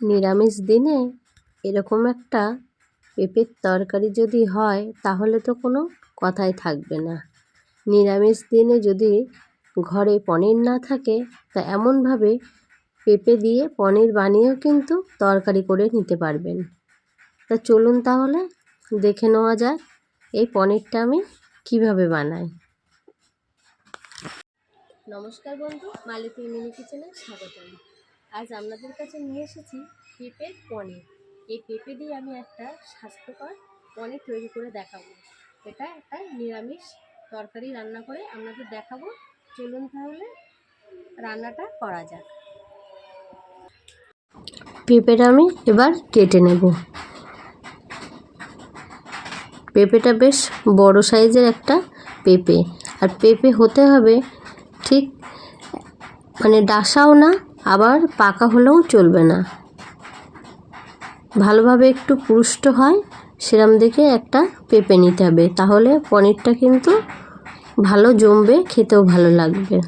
নিরামিষ দিনে এরকম একটা পেঁপের তরকারি যদি হয়, তাহলে তো কোনো কথাই থাকবে না। নিরামিষ দিনে যদি ঘরে পনির না থাকে, তা এমনভাবে পেঁপে দিয়ে পনির বানিয়েও কিন্তু তরকারি করে নিতে পারবেন। তা চলুন তাহলে দেখে নেওয়া যাক এই পনিরটা আমি কীভাবে বানাই। নমস্কার বন্ধু, মালিতি মিনি কিচেনে স্বাগতম। আজ আপনাদের কাছে নিয়ে এসেছি পেঁপের পনির। এই পেঁপে দিয়ে আমি একটা স্বাস্থ্যকর পনির তৈরি করে দেখাবো। এটা একটা নিরামিষ তরকারি রান্না করে আপনাদের দেখাবো। চলুন তাহলে রান্নাটা করা যাক। পেঁপেটা আমি এবার কেটে নেব। পেঁপেটা বেশ বড় সাইজের একটা পেঁপে। আর পেঁপে হতে হবে ঠিক মানে ডাসাও না আবার পাকা হলেও চলবে না। ভালোভাবে একটু পুষ্ট হয়, সেরম দেখে একটা পেঁপে নিতে হবে। তাহলে পনিরটা কিন্তু ভালো জমবে, খেতেও ভালো লাগবে।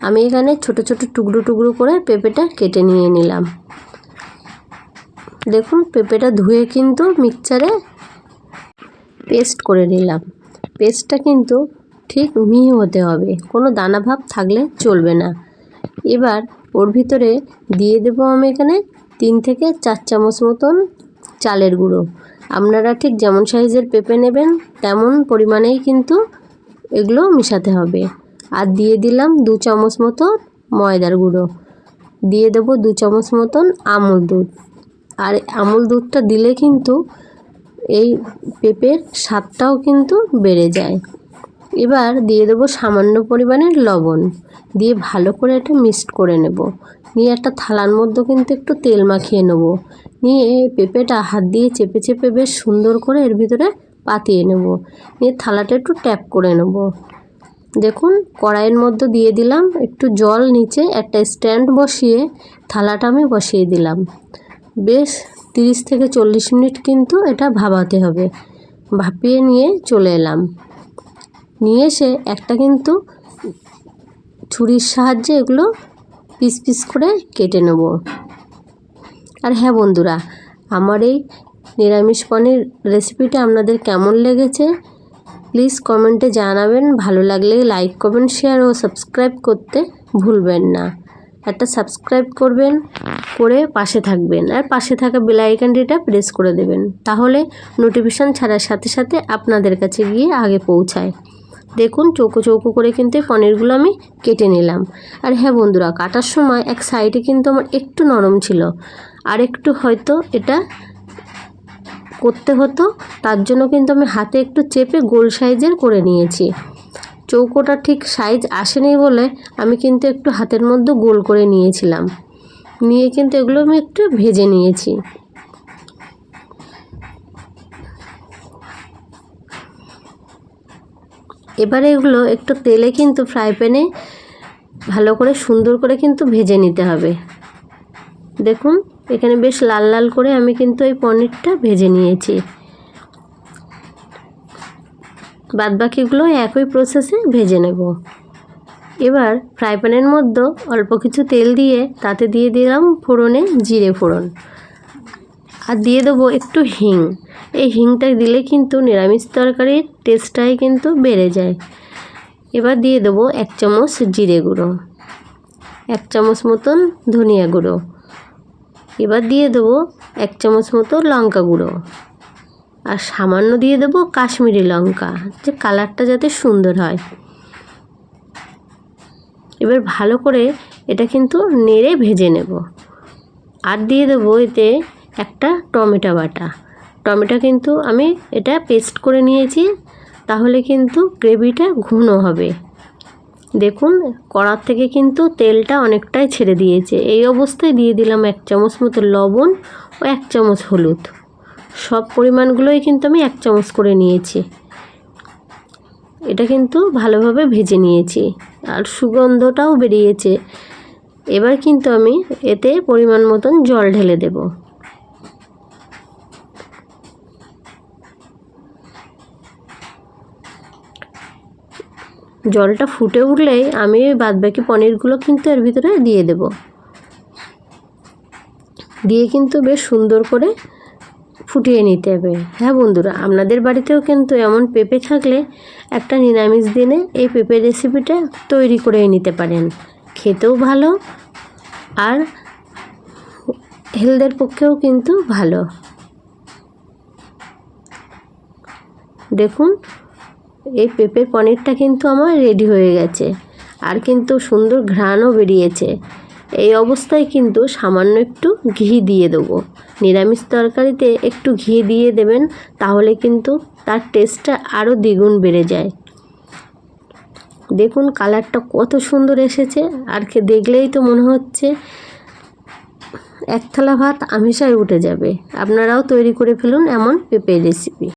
আমি এখানে ছোট ছোট টুকরো টুকরো করে পেঁপেটা কেটে নিয়ে নিলাম। দেখুন, পেঁপেটা ধুয়ে কিন্তু মিক্সচারে পেস্ট করে নিলাম। পেস্টটা কিন্তু ঠিক মিহি হতে হবে। কোনো দানা ভাব থাকলে চলবে না। এবার ওর ভিতরে দিয়ে দেবো আমি এখানে তিন থেকে চার চামচ মতন চালের গুঁড়ো। আপনারা ঠিক যেমন সাইজের পেঁপে নেবেন, তেমন পরিমাণেই কিন্তু এগুলো মেশাতে হবে। আর দিয়ে দিলাম দু চামচ মতো ময়দার গুঁড়ো। দিয়ে দেবো দু চামচ মতন আমুল দুধ। আর আমুল দুধটা দিলে কিন্তু এই পেঁপের স্বাদটাও কিন্তু বেড়ে যায়। এবার দিয়ে দেবো সামান্য পরিমাণের লবণ। দিয়ে ভালো করে এটা মিক্সড করে নেব। নিয়ে একটা থালার মধ্যে কিন্তু একটু তেল মাখিয়ে নেব। নিয়ে পেঁপেটা হাত দিয়ে চেপে চেপে বেশ সুন্দর করে এর ভিতরে পাতিয়ে নেব। নিয়ে থালাটা একটু ট্যাপ করে নেব। দেখুন, কড়াইয়ের মধ্যে দিয়ে দিলাম, একটু জল নিচে, একটা স্ট্যান্ড বসিয়ে থালাটা আমি বসিয়ে দিলাম। বেশ তিরিশ থেকে চল্লিশ মিনিট কিন্তু এটা ভাবাতে হবে। ভাপিয়ে নিয়ে চলে এলাম। নিয়ে এসে একটা কিন্তু ছুরির সাহায্যে এগুলো পিস পিস করে কেটে নেব। আর হ্যাঁ বন্ধুরা, আমার এই নিরামিষ পনির রেসিপিটা আপনাদের কেমন লেগেছে? প্লিজ কমেন্টে জানাবেন। ভালো লাগলে লাইক কমেন্ট শেয়ার ও সাবস্ক্রাইব করতে ভুলবেন না। একটা সাবস্ক্রাইব করবেন, করে পাশে থাকবেন। আর পাশে থাকা বেল আইকনটিটা প্রেস করে দেবেন। তাহলে নোটিফিকেশান ছাড়ার সাথে সাথে আপনাদের কাছে গিয়ে আগে পৌঁছায়। দেখুন, চৌকো চৌকো করে কিন্তু পনিরগুলো আমি কেটে নিলাম। আর হ্যাঁ বন্ধুরা, কাটার সময় এক সাইডে কিন্তু আমার একটু নরম ছিল। আর একটু হয়তো এটা করতে হতো, তার জন্য কিন্তু আমি হাতে একটু চেপে গোল সাইজের করে নিয়েছি। চৌকোটা ঠিক সাইজ আসেনি বলে আমি কিন্তু একটু হাতের মধ্যে গোল করে নিয়েছিলাম। নিয়ে কিন্তু এগুলো আমি একটু ভেজে নিয়েছি। এবারে এগুলো একটু তেলে কিন্তু ফ্রাই প্যানে ভালো করে সুন্দর করে কিন্তু ভেজে নিতে হবে। দেখুন, এখানে বেশ লাল লাল করে আমি কিন্তু এই পনিরটা ভেজে নিয়েছি। বাদবাকিগুলো একই প্রসেসে ভেজে নেব। এবার ফ্রাই প্যানের মধ্যে অল্প কিছু তেল দিয়ে তাতে দিয়ে দিলাম ফোড়নে জিরে ফোড়ন। আর দিয়ে দেবো একটু হিং। এই হিংটা দিলে কিন্তু নিরামিষ তরকারির টেস্টটাই কিন্তু বেড়ে যায়। এবার দিয়ে দেবো এক চামচ জিরে গুঁড়ো, এক চামচ মতন ধনিয়া গুঁড়ো। এবার দিয়ে দেবো এক চামচ মতো লঙ্কা গুঁড়ো। আর সামান্য দিয়ে দেবো কাশ্মীরি লঙ্কা, যে কালারটা যাতে সুন্দর হয়। এবার ভালো করে এটা কিন্তু নেড়ে ভেজে নেব। আর দিয়ে দেবো এতে একটা টমেটো বাটা। টমেটো কিন্তু আমি এটা পেস্ট করে নিয়েছি, তাহলে কিন্তু গ্রেভিটা ঘন হবে। দেখুন, কড়ার থেকে কিন্তু তেলটা অনেকটাই ছেড়ে দিয়েছে। এই অবস্থায় দিয়ে দিলাম এক চামচ মতো লবণ ও এক চামচ হলুদ। সব পরিমাণগুলোই কিন্তু আমি এক চামচ করে নিয়েছি। এটা কিন্তু ভালোভাবে ভেজে নিয়েছি আর সুগন্ধটাও বেরিয়েছে। এবার কিন্তু আমি এতে পরিমাণ মতন জল ঢেলে দেব। জলটা ফুটে উঠলেই আমি বাদবাকি পনিরগুলো কিন্তু এর ভিতরে দিয়ে দেব। দিয়ে কিন্তু বেশ সুন্দর করে ফুটিয়ে নিতে হবে। হ্যাঁ বন্ধুরা, আপনাদের বাড়িতেও কিন্তু এমন পেঁপে থাকলে একটা নিরামিষ দিনে এই পেঁপের রেসিপিটা তৈরি করে নিতে পারেন। খেতেও ভালো আর হেলথের পক্ষেও কিন্তু ভালো। দেখুন এই পেঁপের পনিরটা কিন্তু আমার রেডি হয়ে গেছে। আর কিন্তু সুন্দর ঘ্রাণও বেরিয়েছে। এই অবস্থায় কিন্তু সামান্য একটু ঘি দিয়ে দেবো। নিরামিষ তরকারিতে একটু ঘি দিয়ে দেবেন, তাহলে কিন্তু তার টেস্টটা আরও দ্বিগুণ বেড়ে যায়। দেখুন কালারটা কত সুন্দর এসেছে। আর কে দেখলেই তো মনে হচ্ছে এক থালা ভাত আমিষায় উঠে যাবে। আপনারাও তৈরি করে ফেলুন এমন পেঁপের রেসিপি